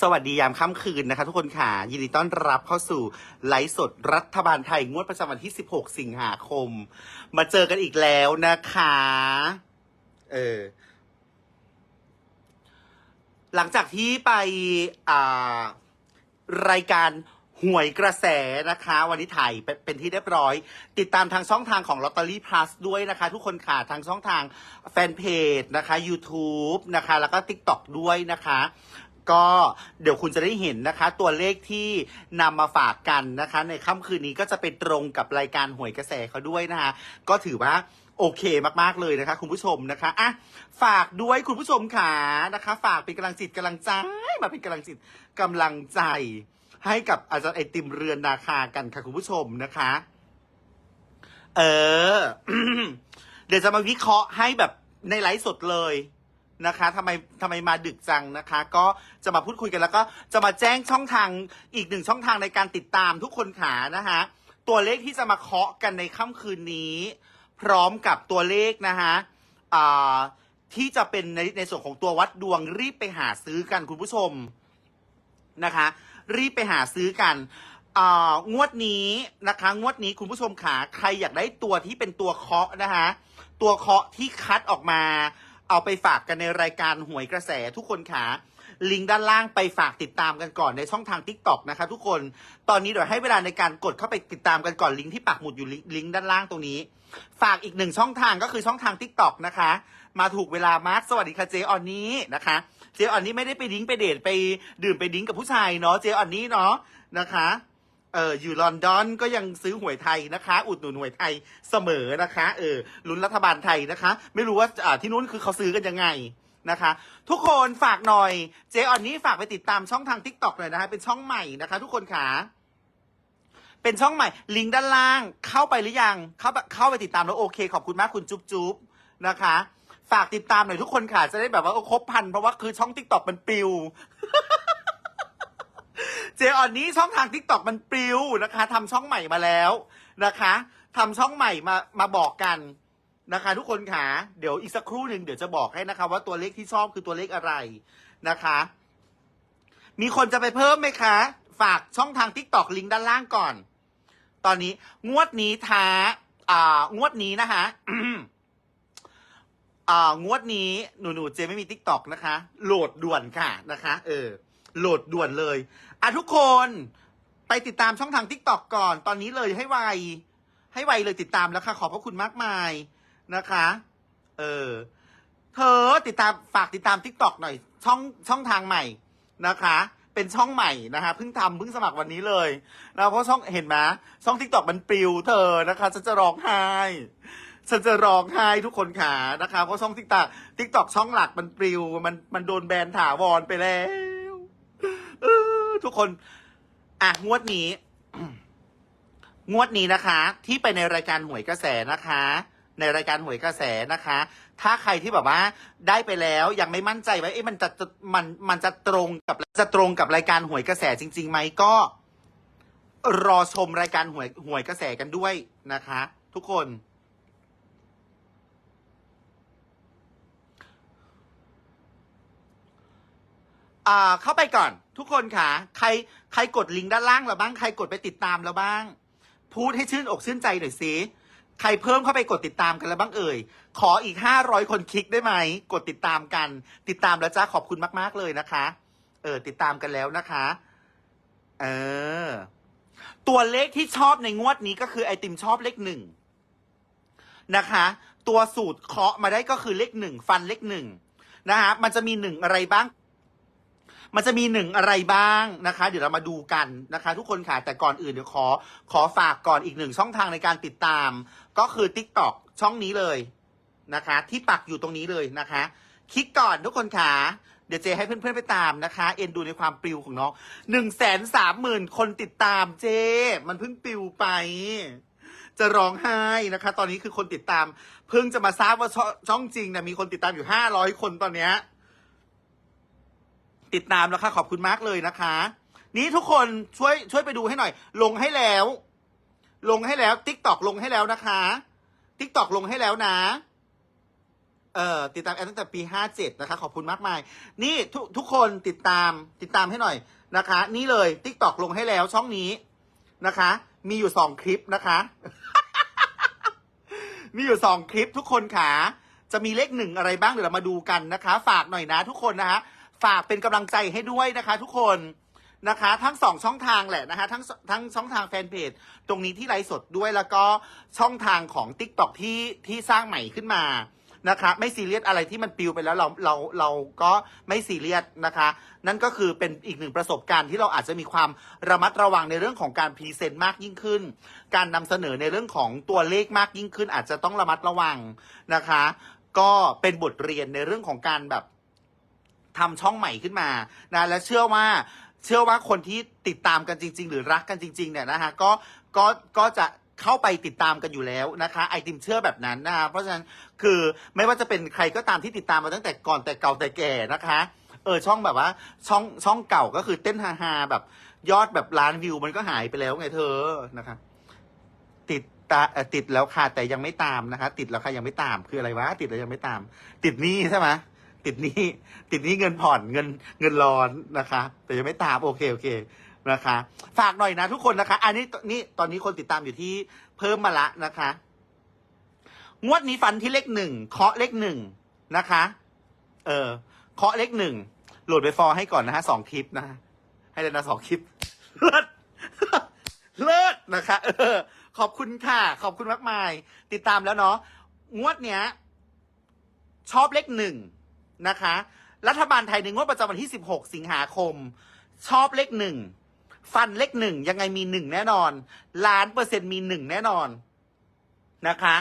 สวัสดียามค่ำคืนนะคะ ทุกคนค่ะ ยินดีต้อนรับเข้าสู่ไลฟ์สดรัฐบาลไทย งวดประจำวันที่ 16 สิงหาคม มาเจอกันอีกแล้วนะคะ เออ หลังจากที่ไปอ่ารายการหวยกระแสนะคะ วันนี้ถ่ายเป็นเป็นที่เรียบร้อย ติดตามทางช่องทางของ Lottery Plus ด้วยนะคะ ทุกคนค่ะทางช่องทางแฟนเพจนะคะ YouTube นะคะ แล้วก็ TikTok ด้วยนะคะ ก็เดี๋ยวคุณจะได้เห็นนะคะ ตัวเลขที่นำมาฝากกันนะคะ ในค่ำคืนนี้ก็จะเป็นตรงกับรายการหวยกระแสเขาด้วยนะคะ ก็ถือว่าโอเคมากๆเลยนะคะ คุณผู้ชมนะคะอะฝากด้วยคุณผู้ชมขานะคะ ฝากเป็นกำลังจิตกำลังใจมาเป็นกำลังจิตกำลังใจ ให้กับอาจารย์ไอติมเรือนนาคากันค่ะคุณผู้ชมนะคะ เออ เดี๋ยวจะมาวิเคราะห์ให้แบบในไลฟ์สดเลย นะคะทำไมทำไมมาดึกจังนะคะ ก็จะมาพูดคุยกันแล้วก็จะมาแจ้งช่องทางอีกหนึ่งช่องทางในการติดตามทุกคนขานะคะตัวเลขที่จะมาเคาะกันในค่ำคืนนี้ พร้อมกับตัวเลขนะคะที่จะเป็นในในส่วนของตัววัดดวงรีบไปหาซื้อกันคุณผู้ชมนะคะ รีบไปหาซื้อกันงวดนี้นะคะ งวดนี้คุณผู้ชมขาใครอยากได้ตัวที่เป็นตัวเคาะนะคะ ตัวเคาะที่คัดออกมา เอาไปฝากกันในรายการหวยกระแสทุกคนขาลิงก์ด้านล่างไปฝากติดตามกันก่อนในช่องทาง t ิ k t o k นะคะทุกคนตอนนี้เดี๋ยวให้เวลาในการกดเข้าไปติดตามกันก่อนลิงก์ที่ปักหมุดอยู่ลิงก์ด้านล่างตรงนี้ ฝากอีกหนึ่งช่องทางก็คือช่องทาง t ิ k t o k นะคะ มาถูกเวลามากสวัสดีค่ะเจออนนี้นะคะ เจออนนี้ไม่ได้ไปดิ้งไปเดทไปดื่มไปดิ้งกับผู้ชายเนาะเจออนนี้เนาะนะคะ เอออยู่ลอนดอนก็ยังซื้อหวยไทยนะคะ อุดหนุนหวยไทยเสมอนะคะ เออลุ้นรัฐบาลไทยนะคะ ไม่รู้ว่าอ่าที่นู้นคือเขาซื้อกันยังไงนะคะ ทุกคนฝากหน่อย เจออนนี้ฝากไปติดตามช่องทาง t ิ k t o k หน่อยนะคะเป็นช่องใหม่นะคะ ทุกคนค่ะเป็นช่องใหม่ ลิงก์ด้านล่างเข้าไปหรือยังเข้าเข้าไปติดตามแล้วโอเค ขอบคุณมากคุณจุ๊บจุ๊บนะคะ ฝากติดตามหน่อยทุกคนค่ะจะได้แบบว่าครบพันเพราะว่าคือช่อง t ิ k t o k มันปิว เจออนนี้ช่องทาง t ิ k t o k มันปลิวนะคะทำช่องใหม่มาแล้วนะคะทำช่องใหม่มามาบอกกันนะคะ ทุกคนค่ะเดี๋ยวอีกสักครู่หนึ่งเดี๋ยวจะบอกให้นะคะ ว่าตัวเลขที่ชอบคือตัวเลขอะไรนะคะ มีคนจะไปเพิ่มไหมคะ ฝากช่องทาง t ิ k t o k ลิงก์ด้านล่างก่อน ตอนนี้งวดนี้ท้าอ่างวดนี้นะคะ อ่างวดนี้หนูหนูๆเจไม่มีทิกตอกนะคะ โหลดด่วนค่ะนะคะ เออ โหลดด่วนเลย อะทุกคนไปติดตามช่องทางทิกตอกก่อน ตอนนี้เลยให้ไว ให้ไวเลยติดตามแล้วค่ะ ขอบพระคุณมากมายนะคะ เออ เธอติดตามฝากติดตามทิกตอกหน่อย ช่องช่องทางใหม่นะคะ เป็นช่องใหม่นะคะเพิ่งทำเพิ่งสมัครวันนี้เลยนะเพราะช่องเห็นไหมช่องทิกตอกมันปลิวเธอนะคะฉันจะร้องไห้ฉันจะร้องไห้ทุกคนขานะคะ เพราะช่องทิกตอกทิกตอกช่องหลักมันปลิว มันมันโดนแบนถาวรไปแล้ว ทุกคน อะ งวดนี้ งวดนี้นะคะ ที่ไปในรายการหวยกระแสนะคะ ในรายการหวยกระแสนะคะ ถ้าใครที่แบบว่า ได้ไปแล้วยังไม่มั่นใจว่าเอ๊ะมันจะมันมันจะตรงกับจะตรงกับรายการหวยกระแสจริงๆไหมก็ รอชมรายการหวยหวยกระแสกันด้วยนะคะ ทุกคน อ่าเข้าไปก่อน ทุกคนค่ะ ใครใครกดลิงก์ด้านล่างเราบ้าง ใครกดไปติดตามเราบ้าง พูดให้ชื่นอกชื่นใจหน่อยสิ ใครเพิ่มเข้าไปกดติดตามกันแล้วบ้างเอ่ย ขออีกห้าร้อยคนคลิกได้ไหม กดติดตามกัน ติดตามแล้วจ้าขอบคุณมาก ๆ เลยนะคะ เออติดตามกันแล้วนะคะ เออ ตัวเลขที่ชอบในงวดนี้ก็คือไอติมชอบเลขหนึ่งนะคะ ตัวสูตรเคาะมาได้ก็คือเลขหนึ่งฟันเลขหนึ่งนะคะมันจะมีหนึ่งอะไรบ้าง มันจะมีหนึ่งอะไรบ้างนะคะ เดี๋ยวเรามาดูกันนะคะ ทุกคนค่ะแต่ก่อนอื่นเดี๋ยวขอขอฝากก่อนอีกหนึ่งช่องทางในการติดตาม ก็คือ TikTok ช่องนี้เลยนะคะ ที่ปักอยู่ตรงนี้เลยนะคะ คลิกก่อนทุกคนค่ะเดี๋ยวเจให้เพื่อนๆไปตามนะคะ เอ็นดูในความปลิวของน้องหนึ่งแสนสามหมื่นคนติดตามเจ มันเพิ่งปลิวไป จะร้องไห้นะคะ ตอนนี้คือคนติดตาม เพิ่งจะมาทราบว่าช่องช่องจริงเนี่ยมีคนติดตามอยู่ห้าร้อยคนตอนเนี้ย ติดตามแล้วค่ะขอบคุณมากเลยนะคะ นี้ทุกคนช่วยช่วยไปดูให้หน่อย ลงให้แล้ว ลงให้แล้วติ๊กตอกลงให้แล้วนะคะติ๊กตอกลงให้แล้วนะเอ่อติดตามแอนตั้งแต่ปีห้าเจ็ดนะคะ ขอบคุณมากมาย นี่ทุกทุกคนติดตามติดตามให้หน่อยนะคะ นี่เลย t ิ k t o k ลงให้แล้วช่องนี้นะคะ มีอยู่สองคลิปนะคะ มีอยู่สองคลิปทุกคนขาจะมีเลขหนึ่งอะไรบ้างเดี๋ยวเรามาดูกันนะคะ ฝากหน่อยนะทุกคนนะคะ ฝากเป็นกำลังใจให้ด้วยนะคะทุกคนนะคะ ทั้งสองช่องทางแหละนะคะทั้งทั้งช่องทางแฟนเพจตรงนี้ที่ไลฟ์สดด้วยแล้วก็ช่องทางของ t ิ k t o k ที่ที่สร้างใหม่ขึ้นมานะคะไม่ซีเรียสอะไรที่มันปิวไปแล้วเราเราเราก็ไม่ซีเรียสนะคะ นั่นก็คือเป็นอีกหนึ่งประสบการณ์ที่เราอาจจะมีความระมัดระวังในเรื่องของการพรีเซนต์มากยิ่งขึ้น การนำเสนอในเรื่องของตัวเลขมากยิ่งขึ้น อาจจะต้องระมัดระวังนะคะ ก็เป็นบทเรียนในเรื่องของการแบบ ทำช่องใหม่ขึ้นมานะและเชื่อว่าเชื่อว่าคนที่ติดตามกันจริง ๆ หรือรักกันจริง ๆ เนี่ยนะคะก็ก็ก็จะเข้าไปติดตามกันอยู่แล้วนะคะ ไอติมเชื่อแบบนั้นนะคะเพราะฉะนั้นคือไม่ว่าจะเป็นใครก็ตามที่ติดตามมาตั้งแต่ก่อนแต่เก่าแต่แก่นะคะเออช่องแบบว่าช่องช่องเก่าก็คือเต้นฮาๆแบบยอดแบบล้านวิวมันก็หายไปแล้วไงเธอนะคะ ติดตาติดแล้วค่ะแต่ยังไม่ตามนะคะ ติดแล้วค่ะยังไม่ตามคืออะไรวะติดแล้วยังไม่ตาม ติดนี้ใช่ไหม ติดหนี้ติดหนี้เงินผ่อนเงินเงินร้อนนะคะ แต่ยังไม่ตามโอเคโอเคนะคะ ฝากหน่อยนะทุกคนนะคะ อันนี้นี่ตอนนี้คนติดตามอยู่ที่เพิ่มมาละนะคะ งวดนี้ฟันที่เลขหนึ่งเคาะเลขหนึ่งนะคะ เออเคาะเลขหนึ่งโหลดไปฟอร์ให้ก่อนนะฮะสองคลิปนะฮะให้เลยนะสองคลิปเลิศเลิศนะคะเออขอบคุณค่ะ ขอบคุณมากมาย ติดตามแล้วเนาะงวดเนี้ย ชอบเลขหนึ่ง นะคะ รัฐบาลไทยในงวดประจำวันที่ 16 สิงหาคม ชอบเลขหนึ่งฟันเลขหนึ่งยังไงมีหนึ่งแน่นอน ล้านเปอร์เซ็นต์มีหนึ่งแน่นอนนะคะ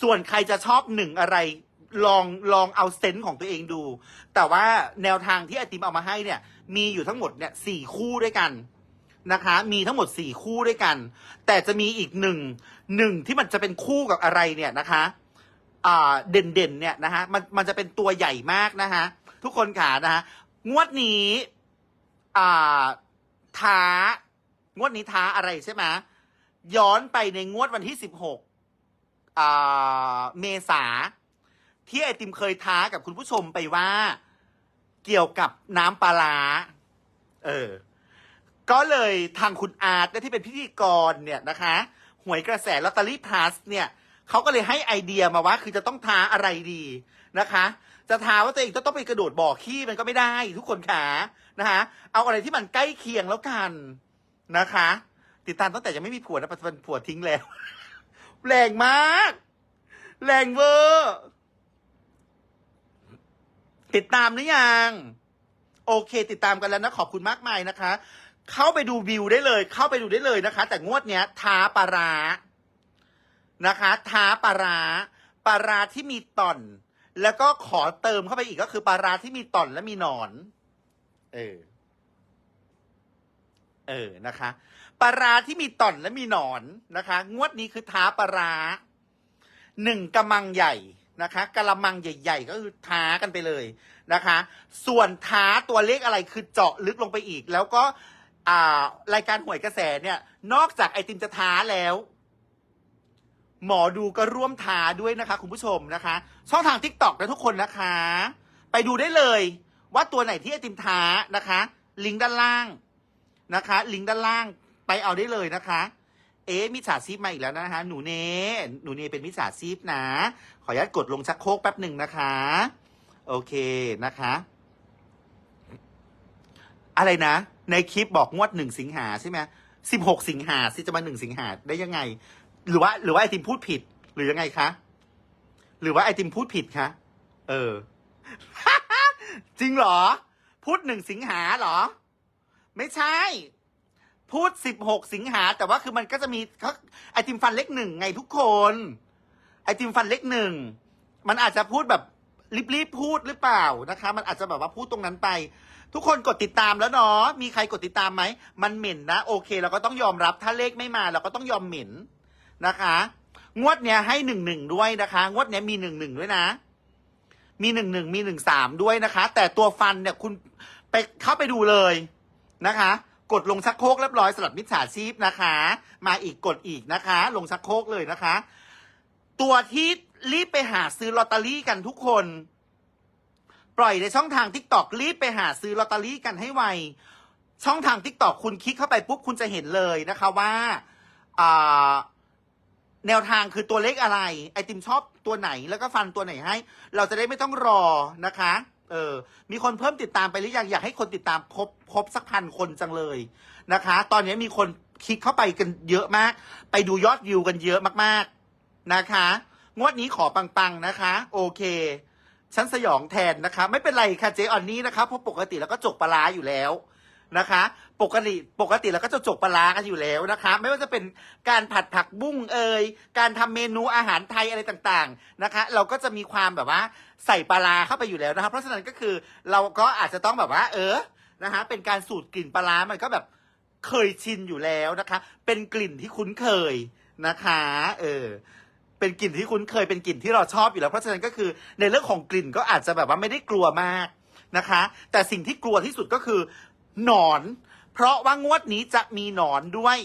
ส่วนใครจะชอบหนึ่งอะไร ลองลองเอาเซนส์ของตัวเองดู แต่ว่าแนวทางที่ไอติมเอามาให้เนี่ย มีอยู่ทั้งหมดเนี่ยสี่คู่ด้วยกันนะคะ มีทั้งหมดสี่คู่ด้วยกัน แต่จะมีอีกหนึ่งหนึ่งที่มันจะเป็นคู่กับอะไรเนี่ยนะคะ อ่าเด่นๆเนี่ยนะฮะมันมันจะเป็นตัวใหญ่มากนะฮะทุกคนขานะฮะงวดนี้อ่าท้างวดนี้ท้าอะไรใช่ไหมย้อนไปในงวดวันที่สิบหกอ่าเมษาที่ไอติมเคยท้ากับคุณผู้ชมไปว่า เกี่ยวกับน้ำปลาร้าเออ ก็เลยทางคุณอาร์ตเนี่ยที่เป็นพิธีกรเนี่ยนะคะ หวยกระแสลอตเตอรี่พลัสเนี่ย เขาก็เลยให้ไอเดียมาว่า คือจะต้องทาอะไรดีนะคะ จะทาว่าตัวเองจะต้องไปกระโดดบ่อขี้มันก็ไม่ได้ทุกคนขานะคะเอาอะไรที่มันใกล้เคียงแล้วกันนะคะ ติดตามตั้งแต่ยังไม่มีผัวนะปัจจุบันผัวทิ้งแล้ว แรงมาก แรงเวอร์ติดตามหรือยังโอเค ติดตามกันแล้วนะขอบคุณมากมายนะคะ เข้าไปดูวิวได้เลย เข้าไปดูได้เลยนะคะ แต่งวดเนี้ยท้าปลาร้า นะคะท้าปลาร้าปลาร้าที่มีต่อน แล้วก็ขอเติมเข้าไปอีกก็คือปลาร้าที่มีต่อนและมีหนอน เออ เออนะคะปลาร้าที่มีต่อนและมีหนอนนะคะ งวดนี้คือท้าปลาร้าหนึ่งกะมังใหญ่นะคะกะละมังใหญ่ ๆ ก็คือท้ากันไปเลยนะคะ ส่วนท้าตัวเลขอะไรคือเจาะลึกลงไปอีก แล้วก็รายการหวยกระแสเนี่ย นอกจากไอติมจะท้าแล้ว หมอดูก็ร่วมทาด้วยนะคะ คุณผู้ชมนะคะ ช่องทาง t ิ k t o k นะทุกคนนะคะ ไปดูได้เลย ว่าตัวไหนที่ไอติมท้านะคะ ลิงก์ด้านล่างนะคะ ลิงก์ด้านล่างไปเอาได้เลยนะคะ เอ๊มิจฉาชีพมาอีกแล้วนะคะ หนูเนหนูเนเป็นมิจฉาชีพนะ ขออนุญาตกดลงชักโครกแป๊บหนึ่งนะคะ โอเคนะคะ อะไรนะ ในคลิปบอกงวดหนึ่งสิงหาใช่ไหมสิบหกสิงหาสิจะมาหนึ่งสิงหาได้ยังไง หรือว่า หรือว่าไอติมพูดผิด หรือยังไงคะ หรือว่าไอติมพูดผิดคะ เออ จริงเหรอ พูดหนึ่งสิงหาเหรอ ไม่ใช่ พูดสิบหกสิงหา แต่ว่าคือมันก็จะมีเขาไอติมฟันเล็กหนึ่งไงทุกคน ไอติมฟันเล็กหนึ่ง มันอาจจะพูดแบบรีบๆพูดหรือเปล่านะคะ มันอาจจะแบบว่าพูดตรงนั้นไป ทุกคนกดติดตามแล้วเนาะมีใครกดติดตามไหม มันเหม็นนะ โอเค เราก็ต้องยอมรับถ้าเลขไม่มา เราก็ต้องยอมเหม็น นะคะ งวดเนี้ยให้หนึ่งหนึ่งด้วยนะคะ งวดเนี้ยมีหนึ่งหนึ่งด้วยนะ มีหนึ่งหนึ่งมีหนึ่งสามด้วยนะคะ แต่ตัวฟันเนี่ยคุณไปเข้าไปดูเลยนะคะ กดลงชักโครกเรียบร้อยสำหรับมิจฉาชีพนะคะ มาอีกกดอีกนะคะ ลงชักโครกเลยนะคะ ตัวที่รีบไปหาซื้อลอตเตอรี่กันทุกคน ปล่อยในช่องทางทิกตอกรีบไปหาซื้อลอตเตอรี่กันให้ไวช่องทางทิกตอกคุณคลิกเข้าไปปุ๊บคุณจะเห็นเลยนะคะว่าอ่า แนวทางคือตัวเลขอะไร ไอติมชอบตัวไหนแล้วก็ฟันตัวไหนให้ เราจะได้ไม่ต้องรอนะคะ เออ มีคนเพิ่มติดตามไปหรือยังอยากให้คนติดตามครบครบสักพันคนจังเลยนะคะ ตอนนี้มีคนคลิกเข้าไปกันเยอะมาก ไปดูยอดวิวกันเยอะมากๆนะคะ งวดนี้ขอปังๆนะคะ โอเคฉันสยองแทนนะคะ ไม่เป็นไรค่ะเจออนนี้นะคะเพราะปกติแล้วก็จกปลาอยู่แล้วนะคะ ปกติปกติแล้วก็จะจกปลาร้ากันอยู่แล้วนะคะ ไม่ว่าจะเป็นการผัดผักบุ้งเอ่ยการทำเมนูอาหารไทยอะไรต่างๆนะคะ เราก็จะมีความแบบว่าใส่ปลาร้าเข้าไปอยู่แล้วนะคะเพราะฉะนั้นก็คือเราก็อาจจะต้องแบบว่า เออนะคะเป็นการสูตรกลิ่นปลาร้ามันก็แบบเคยชินอยู่แล้วนะคะ เป็นกลิ่นที่คุ้นเคยนะคะ เออเป็นกลิ่นที่คุ้นเคยเป็นกลิ่นที่เราชอบอยู่แล้ว เพราะฉะนั้นก็คือในเรื่องของกลิ่นก็อาจจะแบบว่าไม่ได้กลัวมากนะคะ แต่สิ่งที่กลัวที่สุดก็คือหนอน เพราะว่างวดนี้จะมีหนอนด้วย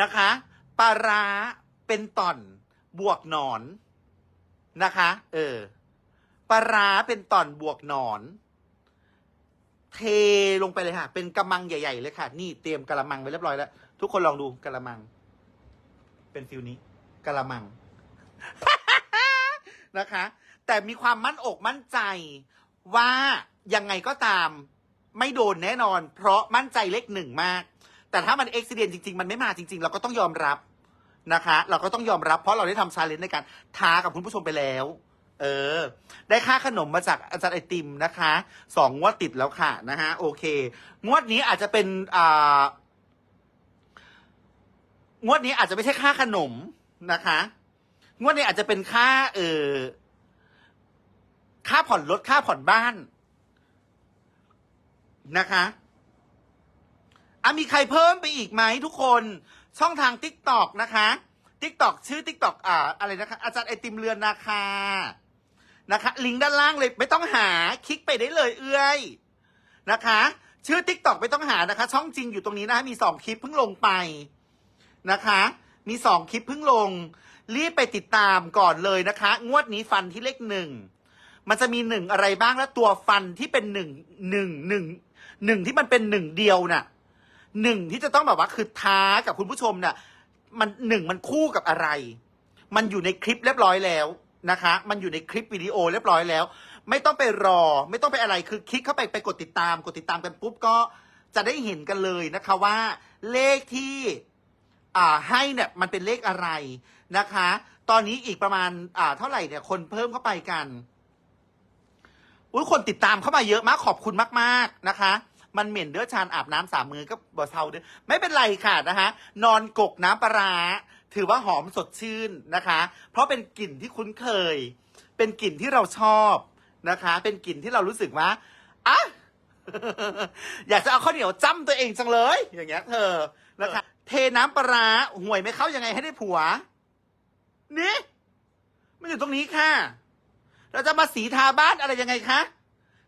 นะคะปลาร้าเป็นต่อนบวกหนอนนะคะ เออปลาร้าเป็นต่อนบวกหนอน เทลงไปเลยค่ะ เป็นกระมังใหญ่ ๆ เลยค่ะ นี่เตรียมกระมังไว้เรียบร้อยแล้ว ทุกคนลองดูกระมัง เป็นฟิลนี้กระมังนะคะ แต่มีความมั่นอกมั่นใจว่ายังไงก็ตาม ไม่โดนแน่นอน เพราะมั่นใจเลขหนึ่งมาก แต่ถ้ามันเอ็กซิเดนจริง ๆ มันไม่มาจริง ๆ เราก็ต้องยอมรับนะคะ เราก็ต้องยอมรับเพราะเราได้ทำชาเลนจ์ในการท้ากับคุณผู้ชมไปแล้ว เออ ได้ค่าขนมมาจากอาจารย์ไอติมนะคะสองงวดติดแล้วค่ะนะฮะโอเค งวดนี้อาจจะเป็นอ่างวดนี้อาจจะไม่ใช่ค่าขนมนะคะ งวดนี้อาจจะเป็นค่าเออค่าผ่อนรถค่าผ่อนบ้าน นะคะอะมีใครเพิ่มไปอีกไหมทุกคนช่องทาง t ิ k t o k นะคะ t ิ k t o k ชื่อ t ิ k t o k อ่าอะไรนะคะ อาจารย์ไอติมเรือนนาคานะคะ ลิงก์ด้านล่างเลยไม่ต้องหาคลิกไปได้เลยเอื้อยนะคะ ชื่อ t ิ k t o k ไม่ต้องหานะคะ ช่องจริงอยู่ตรงนี้นะคะมีสองคลิปเพิ่งลงไปนะคะ มีสองคลิปเพิ่งลง รีบไปติดตามก่อนเลยนะคะ งวดนี้ฟันที่เลขหนึ่งมันจะมีหนึ่งอะไรบ้างแล้วตัวฟันที่เป็นหนึ่งหนึ่งหนึ่ง หนึ่งที่มันเป็นหนึ่งเดียวน่ะหนึ่งที่จะต้องแบบว่าคือท้ากับคุณผู้ชมน่ะ มันหนึ่งมันคู่กับอะไร มันอยู่ในคลิปเรียบร้อยแล้วนะคะ มันอยู่ในคลิปวิดีโอเรียบร้อยแล้ว ไม่ต้องไปรอ ไม่ต้องไปอะไรคือคลิกเข้าไปไปกดติดตาม กดติดตามกันปุ๊บก็จะได้เห็นกันเลยนะคะว่าเลขที่อ่าให้เนี่ยมันเป็นเลขอะไรนะคะ ตอนนี้อีกประมาณอ่าเท่าไหร่เนี่ยคนเพิ่มเข้าไปกัน อุ้ยคนติดตามเข้ามาเยอะมากขอบคุณมากๆนะคะ มันเหม็นเด้อชานอาบน้ำสามมือก็บ่เทาเด้อไม่เป็นไรค่ะนะคะนอนกกน้ำปลาร้าถือว่าหอมสดชื่นนะคะ เพราะเป็นกลิ่นที่คุ้นเคย เป็นกลิ่นที่เราชอบนะคะ เป็นกลิ่นที่เรารู้สึกว่าอะอยากจะเอาข้าวเหนียวจ้ำตัวเองจังเลย อย่างเงี้ยเธอนะคะ เทน้ำปลาร้าห่วยไม่เข้ายังไงให้ได้ผัว นี่มันอยู่ตรงนี้ค่ะ เราจะมาสีทาบ้านอะไรยังไงคะ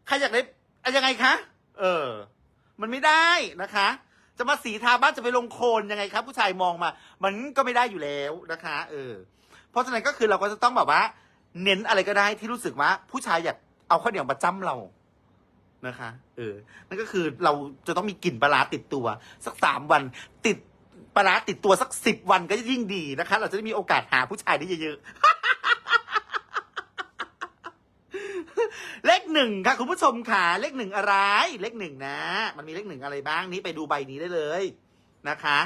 ใครอยากได้อะไรยังไงคะเออ มันไม่ได้นะคะ จะมาสีทาบ้านจะไปลงโคลนยังไงครับ ผู้ชายมองมา มันก็ไม่ได้อยู่แล้วนะคะ เออ เพราะฉะนั้นก็คือเราก็จะต้องแบบว่า เน้นอะไรก็ได้ที่รู้สึกว่า ผู้ชายอยากเอาข้าวเหนียวมาจ้ำเรานะคะ เออ นั่นก็คือเราจะต้องมีกลิ่นปลาติดตัว สักสามวันติดปลาร้าติดตัวสักสิบวันก็ยิ่งดีนะคะ เราจะได้มีโอกาสหาผู้ชายได้เยอะๆ เลขหนึ่งค่ะคุณผู้ชมค่ะ เลขหนึ่งอะไร เลขหนึ่งนะ มันมีเลขหนึ่งอะไรบ้างนี้ไปดูใบนี้ได้เลยนะคะ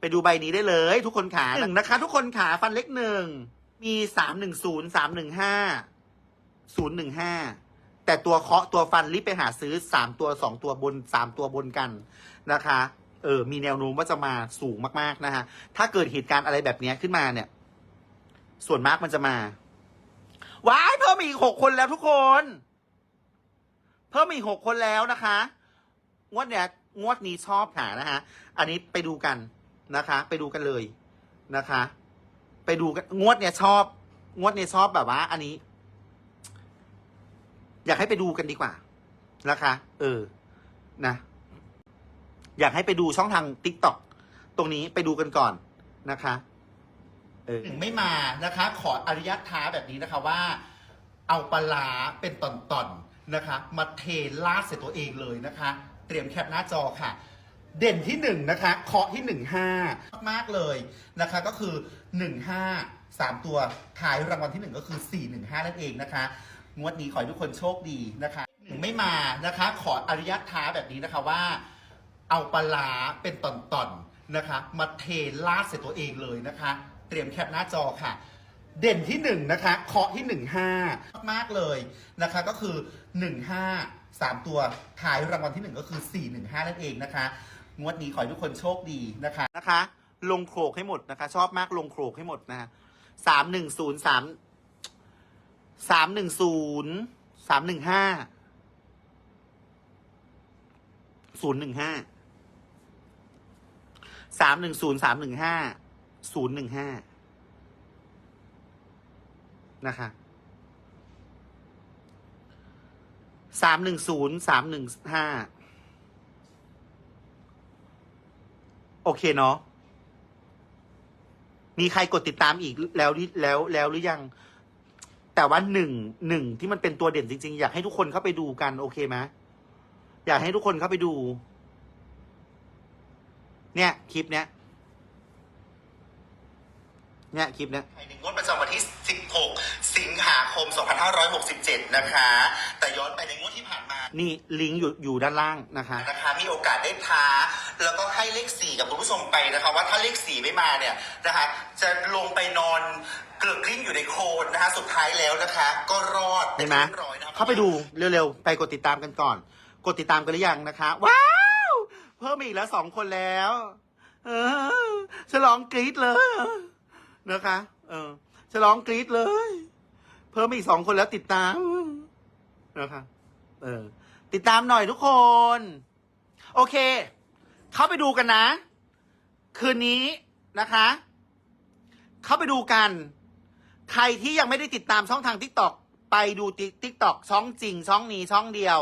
ไปดูใบนี้ได้เลย ทุกคนขาหนึ่งนะคะ ทุกคนขาฟันเลขหนึ่งมีสามหนึ่งศูนย์สามหนึ่งห้าศูนย์หนึ่งห้าแต่ตัวเคาะตัวฟันรีบไปหาซื้อสามตัวสองตัวบนสามตัวบนกันนะคะ เออ มีแนวโน้มว่าจะมาสูงมากๆนะคะถ้าเกิดเหตุการณ์อะไรแบบเนี้ยขึ้นมาเนี่ย ส่วนมากมันจะมา ว้ายเพิ่มอีกหกคนแล้วทุกคน เพิ่มอีกหกคนแล้วนะคะ งวดเนี้ยงวดนี้ชอบหานะฮะอันนี้ไปดูกันนะคะ ไปดูกันเลยนะคะ ไปดูกันงวดเนี้ยชอบ งวดเนี้ยชอบแบบว่า อันนี้ อยากให้ไปดูกันดีกว่านะคะ เออ นะ อยากให้ไปดูช่องทาง t ิ k t o k ตรงนี้ไปดูกันก่อนนะคะ เออ ไม่มานะคะ ขออนุญาตท้าแบบนี้นะคะว่า เอาปลาร้าเป็นตอนๆนะคะ มาเทลาดใส่ตัวเองเลยนะคะ เตรียมแคปหน้าจอค่ะ เด่นที่หนึ่งนะคะเคาะที่หนึ่งห้ามากๆเลยนะคะ ก็คือหนึ่งห้าสามตัวท้ายรางวัลที่หนึ่งก็คือสี่หนึ่งห้านั่นเองนะคะ งวดนี้ขอให้ทุกคนโชคดีนะคะหนึ่งไม่มานะคะ ขออนุญาตท้าแบบนี้นะคะว่า เอาปลาร้าเป็นตอนๆนะคะ มาเทลาดใส่ตัวเองเลยนะคะ เตรียมแคปหน้าจอค่ะ เด่นที่หนึ่งนะคะ เคาะที่หนึ่งห้ามากๆเลยนะคะ ก็คือหนึ่งห้าสามตัวท้ายรางวัลที่หนึ่งก็คือสี่หนึ่งห้านั่นเองนะคะ งวดนี้ขอให้ทุกคนโชคดีนะคะนะคะ ลงโขลกให้หมดนะคะ ชอบมากลงโขลกให้หมดนะฮะสามหนึ่งศูนย์สามสามหนึ่งศูนย์สามหนึ่งห้าศูนย์หนึ่งห้าสามหนึ่งศูนย์สามหนึ่งห้า ศูนย์หนึ่งห้านะคะสามหนึ่งศูนย์สามหนึ่งห้าโอเคเนาะมีใครกดติดตามอีกแล้วแล้วแล้วหรือยัง แต่ว่าหนึ่งหนึ่งที่มันเป็นตัวเด่นจริง ๆ อยากให้ทุกคนเข้าไปดูกัน โอเคไหมอยากให้ทุกคนเข้าไปดู เนี่ย คลิปเนี้ย เนี่ยคลิปเนี้ยในงวดประจำวันที่ 16 สิงหาคม 2567 นะคะ แต่ย้อนไปในงวดที่ผ่านมา นี่ลิงก์อยู่อยู่ด้านล่างนะคะ นะคะ มีโอกาสได้ท้า แล้วก็ให้เลขสี่กับคุณผู้ชมไปนะคะ ว่าถ้าเลขสี่ไม่มาเนี่ยนะคะ จะลงไปนอนเกลือกกลิ้งอยู่ในโคลนนะคะ สุดท้ายแล้วนะคะ ก็รอดเห็นไหมรียบร้อยนะคะ เข้าไปดูเร็วๆ ไปกดติดตามกันก่อน กดติดตามกันหรือยังนะคะ ว้าว เพิ่มอีกแล้วสองคนแล้ว เออฉลองกรี๊ดเลย นะคะ เออฉลองกรี๊ดเลย เพิ่มอีกสองคนแล้วติดตามนะคะ เออ ติดตามหน่อยทุกคน โอเค เข้าไปดูกันนะ คืนนี้นะคะ เข้าไปดูกัน ใครที่ยังไม่ได้ติดตามช่องทาง t ิ k t o k ไปดูทิกตอกช่องจริงช่องนี้ช่องเดียว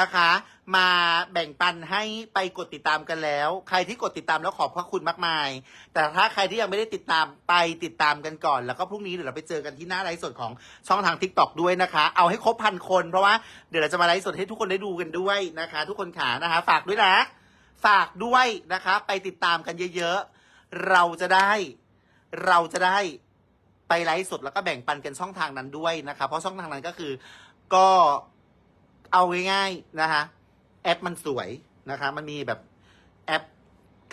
นะคะ มาแบ่งปันให้ไปกดติดตามกันแล้ว ใครที่กดติดตามแล้วขอบพระคุณมากมาย แต่ถ้าใครที่ยังไม่ได้ติดตามไปติดตามกันก่อน แล้วก็พรุ่งนี้เดี๋ยวเราไปเจอกันที่หน้าไลฟ์สดของช่องทาง t ิ k t o k ด้วยนะคะ เอาให้ครบพันคนเพราะว่าเดี๋ยวเราจะมาไลฟ์สดให้ทุกคนได้ดูกันด้วยนะคะ ทุกคนขานะคะ ฝากด้วยนะ ฝากด้วยนะคะ ไปติดตามกันเยอะๆเราจะได้ เราจะได้ไปไลฟ์สดแล้วก็แบ่งปันกันช่องทางนั้นด้วยนะคะ เพราะช่องทางนั้นก็คือก็ เอาง่ายๆนะคะ แอปมันสวยนะคะ มันมีแบบแอป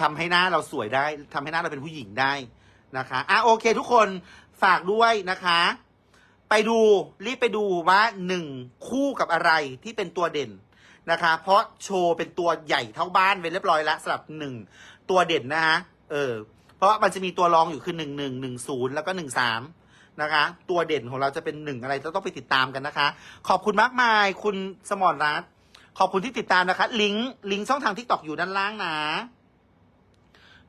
ทำให้หน้าเราสวยได้ทำให้หน้าเราเป็นผู้หญิงได้นะคะอะโอเค ทุกคนฝากด้วยนะคะ ไปดูรีบไปดูว่าหนึ่งคู่กับอะไรที่เป็นตัวเด่นนะคะ เพราะโชว์เป็นตัวใหญ่เท่าบ้านไปเรียบร้อยแล้วสำหรับหนึ่งตัวเด่นนะฮะเออ เพราะว่ามันจะมีตัวรองอยู่คือหนึ่งหนึ่งหนึ่งศูนย์แล้วก็หนึ่งสาม นะคะ ตัวเด่นของเราจะเป็นหนึ่งอะไรเราต้องไปติดตามกันนะคะ ขอบคุณมากมายคุณสมรรัตน์ขอบคุณที่ติดตามนะคะ ลิงก์ลิงก์ช่องทางทิกตอกอยู่ด้านล่างนะ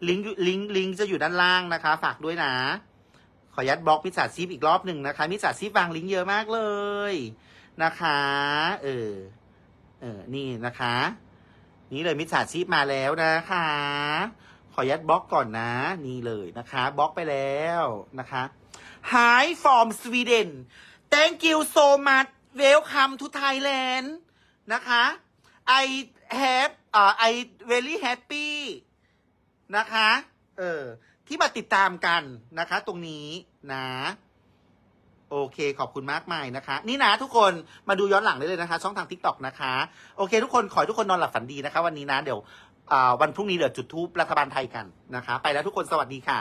ลิงก์ลิงก์ลิงก์จะอยู่ด้านล่างนะคะ ฝากด้วยนะ ขอยัดบล็อกมิจฉาชีพอีกรอบหนึ่งนะคะมิจฉาชีพวางลิงก์เยอะมากเลยนะคะ เออ เออ นี่นะคะ นี่เลยมิจฉาชีพมาแล้วนะคะ ขอยัดบล็อกก่อนนะ นี่เลยนะคะ บล็อกไปแล้วนะคะ Hi from Sweden thank you so much welcome to Thailand นะคะ I have อ่า I very happy นะคะ เออ ที่มาติดตามกันนะคะ ตรงนี้นะ โอเค ขอบคุณมากมายนะคะ นี่นะทุกคนมาดูย้อนหลังได้เลยนะคะ ช่องทาง TikTok นะคะ โอเค ทุกคนขอให้ทุกคนนอนหลับฝันดีนะคะ วันนี้นะ เดี๋ยววันพรุ่งนี้เดี๋ยวจุดทูปรัฐบาลไทยกันนะคะ ไปแล้วทุกคนสวัสดีค่ะ